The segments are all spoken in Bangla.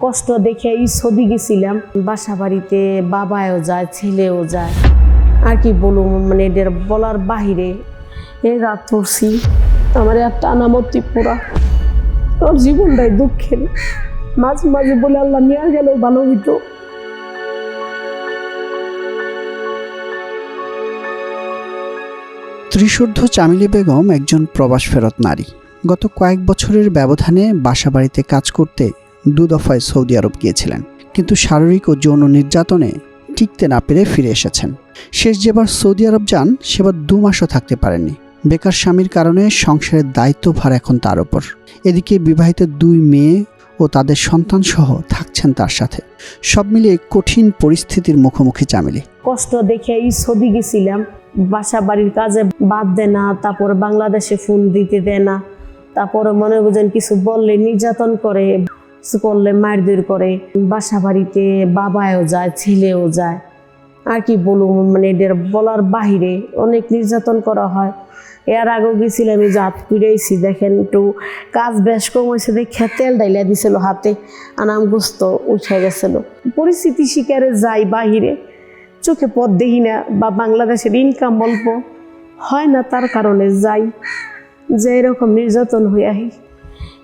কষ্ট দেখে এই ছবি গেছিলাম। বাসা বাড়িতে বাবাও যায়, ছেলেও যায়। আর কি বলব মানে এদের বলার বাহিরে এ রাত পড়ছি আমার একটা আনামতি পুরা। ওর জীবনটাই দুঃখের। মাঝে মাঝে বলে আল্লাহ নিয়ে গেলেও ভালো হইতো। ত্রিশুদ্ধ চামিলি বেগম একজন প্রবাস ফেরত নারী। গত কয়েক বছরের ব্যবধানে বাসাবাড়িতে কাজ করতে দু দফায় সৌদি আরব গিয়েছিলেন। কিন্তু শারীরিক ও যৌন নির্যাতনে টিকতে না পেরে ফিরে এসেছেন। শেষ যেবার সৌদি আরব যান, সেবার দু মাসও থাকতে পারেননি। বেকার স্বামীর কারণে সংসারের দায়িত্বভার এখন তার ওপর এদিকে বিবাহিত দুই মেয়ে ও তাদের সন্তান সহ থাকছেন তার সাথে। সব মিলিয়ে কঠিন পরিস্থিতির মুখোমুখি চামেলি। কষ্ট দেখে এই ছবি গেছিলাম। বাসা বাড়ির কাজে বাদ দেয় না, তারপর বাংলাদেশে ফোন দিতে দেয় না, তারপরে মনে বুঝেন কিছু বললে নির্যাতন করে। করলে মারধর করে বাসা বাড়িতে বাবাও যায়, ছেলেও যায়। আর কি বলব মানে এদের বলার বাহিরে অনেক নির্যাতন করা হয়। এর আগেও গেছিলাম, এই জাত পিড়াইছি, দেখেন একটু কাজ বেশ কম হয়েছে, দেখে তেল ডাইলা দিছিল হাতে, আনাম গোস্ত উঠে গেছিল। পরিস্থিতি শিকারে যাই বাহিরে, চোখে পথ দেখি না, বা বাংলাদেশের ইনকাম অল্প, হয় না তার কারণে যাই, যে এরকম নির্যাতন হয়ে আহি,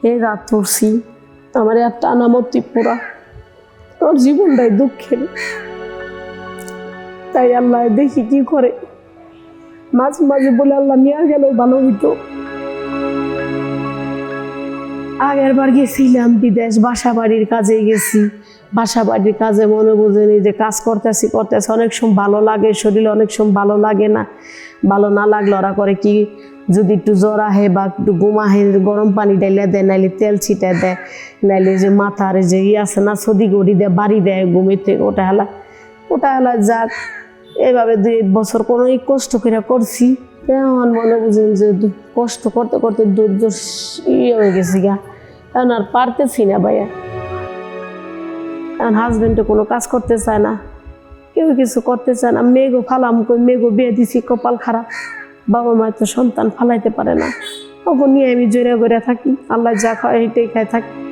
এই রাত পড়ছি আমার একটা আনামতি পুরা ওর জীবনটাই দুঃখের। তাই আল্লাহ দেখি কি করে। মাঝে মাঝে বলে আল্লাহ নিয়ে গেলেও ভালো হইতো। আগের বার গেছিলাম বিদেশ বাসা বাড়ির কাজে গেছি। বাসা বাড়ির কাজে মনে বুঝেনি যে কাজ করতেছি করতেছি। অনেক সময় ভালো লাগে, শরীরে অনেক সময় ভালো লাগে না। ভালো না লাগলে ওরা করে কি, যদি একটু জ্বর আহে বা একটু ঘুম আহে, গরম পানি ডাইলে দেয়, নাইলে তেল ছিটে দেয়, নাইলে যে মাথার যে ই আছে না, সদি গড়ি দেয়, বাড়ি দেয় ঘুমিতে, ওটা হেলা ওটা হেলা যাক। এভাবে দুই এক বছর কোনো কষ্ট করে করছি। আমার মনে বুঝেন যে কষ্ট করতে করতে দুর্য ইয়ে হয়ে গেছি গা। এখন আর পারতেছি না ভাইয়া। এখন হাজবেন্ডে কোনো কাজ করতে চায় না। কেউ কিছু করতে চায় না। মেঘও ফালাম কই মেঘও বিয়ে দিছি, কপাল খারাপ। বাবা মা তো সন্তান ফালাইতে পারে না। তখন নিয়ে আমি জোরে গড়ে থাকি। আল্লাহ যা খায় হেঁটেই খাই থাকি।